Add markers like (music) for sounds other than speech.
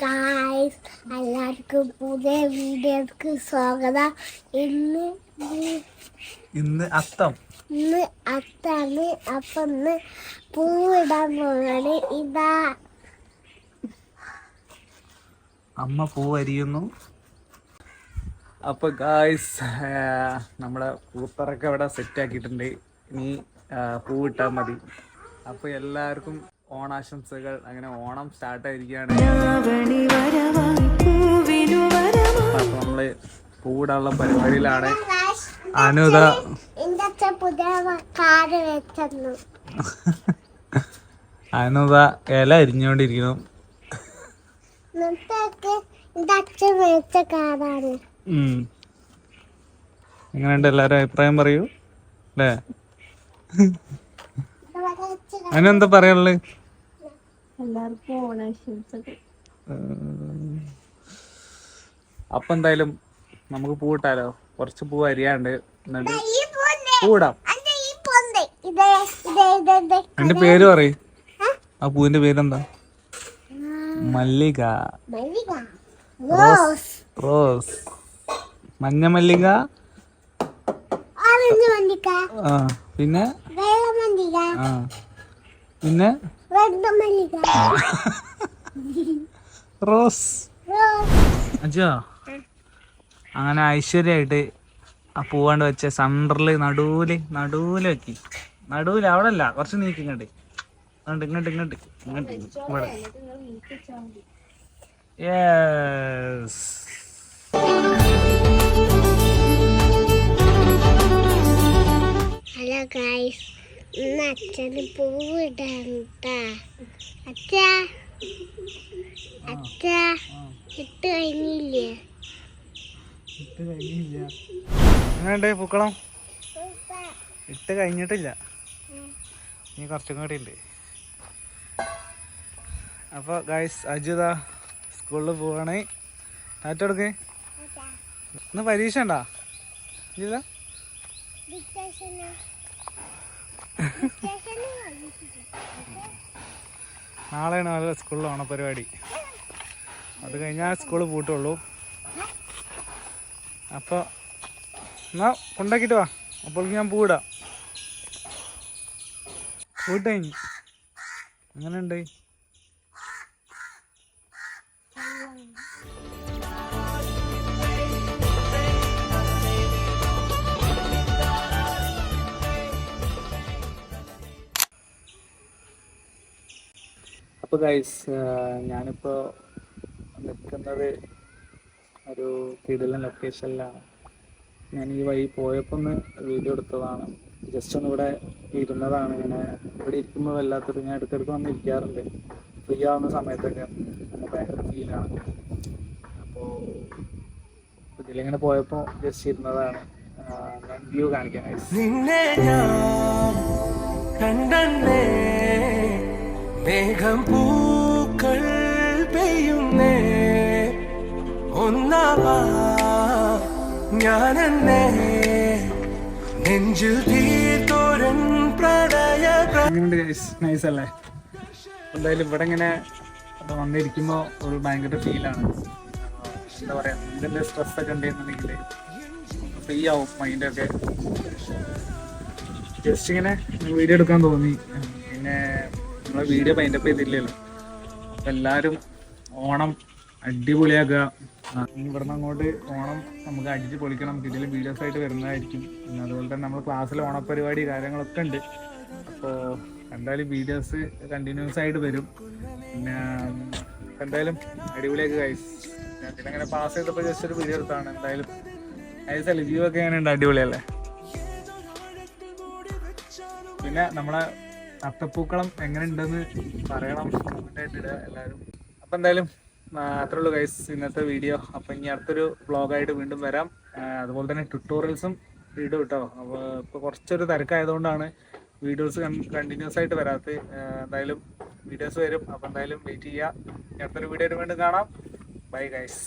Guys എല്ലാവർക്കും പുതിയ വീഡിയോക്ക് സ്വാഗതം. ഇന്ന് ഇന്ന് അത്തം. ഇന്ന് അത്താണ്. അപ്പൊ ഇന്ന് പൂവിടാൻ പോവാണ് ഇതാ. അമ്മ പൂവരിയുന്നു. അപ്പൊ ഗായ്സ് നമ്മളെ പൂത്തറൊക്കെ ഇവിടെ സെറ്റ് ആക്കിയിട്ടുണ്ട്. ഇനി പൂവിട്ടാൽ മതി. അപ്പൊ എല്ലാവർക്കും ഓണാശംസകൾ. അങ്ങനെ ഓണം സ്റ്റാർട്ട് ആയിരിക്കുകയാണ്. അപ്പൊ നമ്മൾ പൂവിടാനുള്ള പരിപാടിയിലാണ്. അനുത അനുത ഇല അരിഞ്ഞുകൊണ്ടിരിക്കുന്നു. വെച്ച എങ്ങനെയുണ്ട് എല്ലാരും അഭിപ്രായം പറയൂ. അല്ലേ? അതിനെന്താ പറയാനുള്ളത് എല്ലാവർക്കും ഓണാശംസകൾ. അപ്പൊ എന്തായാലും നമുക്ക് പൂട്ടാലോ കുറച്ച് പൂ അരിയാണ്ട് എന്നിട്ട് എന്റെ പേര് പറയും. ആ? പൂവിന്റെ പേരെന്താ? മല്ലിക. മല്ലിക. റോസ്. റോസ്. മഞ്ഞ മല്ലിക. മല്ലിക. ആ പിന്നെ? പിന്നെ? (laughs) റോസ്. അജോ അങ്ങനെ ഐശ്വര്യമായിട്ട് ആ പൂവാണ്ട് വെച്ച സെന്ററിൽ നടുവിൽ നടുവിൽ വെക്കി. നടുവിൽ അവിടെ അല്ല കുറച്ച് നീക്കി ഇങ്ങോട്ട്. ഇങ്ങോട്ട് ഇങ്ങോട്ട് ഇങ്ങോട്ട് ഇങ്ങോട്ട് ഇവിടെ. യെസ് അച്ഛന് പൂവിടണ്ട. അച്ഛ. അച്ഛ. അച്ഛാ കഴിഞ്ഞില്ലേ? ഇട്ട് കഴിഞ്ഞില്ല. എങ്ങനെയുണ്ട് പൂക്കളം? ഇട്ട് കഴിഞ്ഞിട്ടില്ല. ഇനി കുറച്ചും കൂടി ഉണ്ട്. അപ്പോൾ ഗൈസ് അജിത സ്കൂളിൽ പോവാണേ. ടാറ്റ കൊടുക്ക്. ഇന്ന് പരീക്ഷ ഉണ്ടോ? ഡിക്റ്റേഷന് നാളെയാണ് അവരുടെ സ്കൂളിൽ ഓണപരിപാടി. അത് കഴിഞ്ഞാൽ സ്കൂൾ പൂട്ടുള്ളൂ. അപ്പോൾ എന്നാ കൊണ്ടാക്കിയിട്ട് വാ. അപ്പോൾ ഞാൻ പൂവിടാം. പൂട്ടേ എങ്ങനെയുണ്ട്? അപ്പോൾ ഗൈസ് ഞാനിപ്പോൾ നിൽക്കുന്നത് ഒരു കിടിലൻ ലൊക്കേഷനിലാണ് ഞാൻ ഈ വഴി പോയപ്പോൾ ഒന്ന് വീഡിയോ എടുത്തതാണ്. ജസ്റ്റ് ഒന്ന് ഇവിടെ ഇരുന്നതാണ്. ഇങ്ങനെ ഇവിടെ ഇരിക്കുമ്പോൾ വല്ലാത്തൊരു ഞാൻ ഇടയ്ക്കിടയ്ക്ക് വന്ന് ഇരിക്കാറുണ്ട്. ഫ്രീ ആവുന്ന സമയത്തൊക്കെ ഭയങ്കര ഫീലാണ് അപ്പോൾ ഇതിലിങ്ങനെ പോയപ്പോൾ ജസ്റ്റ് ഇരുന്നതാണ്. ഞാൻ വ്യൂ കാണിക്കാൻ കണ്ടേ മേഘം പൂക്കൾ പെയ്യുന്നേ. ഒന്നാവാ ഞാനെന്നേ. നെഞ്ചിൽ തീർത്തോരൻ പ്രണയ നൈസ് അല്ലേ? എന്തായാലും ഇവിടെ ഇങ്ങനെ വന്നിരിക്കുമ്പോൾ ഒരു ഭയങ്കര ഫീലാണ് എന്താ പറയാ എന്തെല്ലാം സ്ട്രെസ് ഒക്കെ ഉണ്ടെന്നുണ്ടെങ്കിൽ ഫ്രീ ആവും മൈൻഡൊക്കെ ജസ്റ്റ് ഇങ്ങനെ വീഡിയോ എടുക്കാൻ തോന്നി. പിന്നെ നമ്മളെ വീഡിയോ പൈൻഡപ്പ് ചെയ്തില്ലല്ലോ. അപ്പം എല്ലാവരും ഓണം അടിപൊളിയാക്കുക. ഇവിടുന്ന് അങ്ങോട്ട് ഓണം നമുക്ക് അടിച്ച് പൊളിക്കണം ഇതിൽ വീഡിയോസ് ആയിട്ട് വരുന്നതായിരിക്കും. പിന്നെ അതുപോലെ തന്നെ നമ്മൾ ക്ലാസ്സിൽ ഓണപ്പരിപാടി കാര്യങ്ങളൊക്കെ ഉണ്ട്. അപ്പോൾ എന്തായാലും വീഡിയോസ് കണ്ടിന്യൂസ് ആയിട്ട് വരും. പിന്നെ എന്തായാലും അടിപൊളിയാക്കുക ഗൈസ് ഇതിനങ്ങനെ പാസ് ചെയ്തപ്പോൾ ജസ്റ്റ് ഒരു വീഡിയോ എടുത്താണ്. എന്തായാലും വ്യൂ ഒക്കെ എങ്ങനെയുണ്ട്? അടിപൊളിയല്ലേ? പിന്നെ നമ്മളെ അത്തപ്പൂക്കളം എങ്ങനെ ഉണ്ടെന്ന് പറയണം എല്ലാവരും. അപ്പം എന്തായാലും അത്രേ ഉള്ളൂ ഗൈസ് ഇന്നത്തെ വീഡിയോ അപ്പം ഇനി അടുത്തൊരു വ്ളോഗായിട്ട് വീണ്ടും വരാം. അതുപോലെ തന്നെ ട്യൂട്ടോറിയൽസും ഇടും കേട്ടോ അപ്പോൾ ഇപ്പോൾ കുറച്ചൊരു തിരക്കായതുകൊണ്ടാണ് വീഡിയോസ് കണ്ടിന്യൂസ് ആയിട്ട് വരാത്തത്. എന്തായാലും വീഡിയോസ് വരും. അപ്പൊ എന്തായാലും വെയിറ്റ് ചെയ്യുക. ഇനി അടുത്തൊരു വീഡിയോ വീണ്ടും കാണാം. Bye guys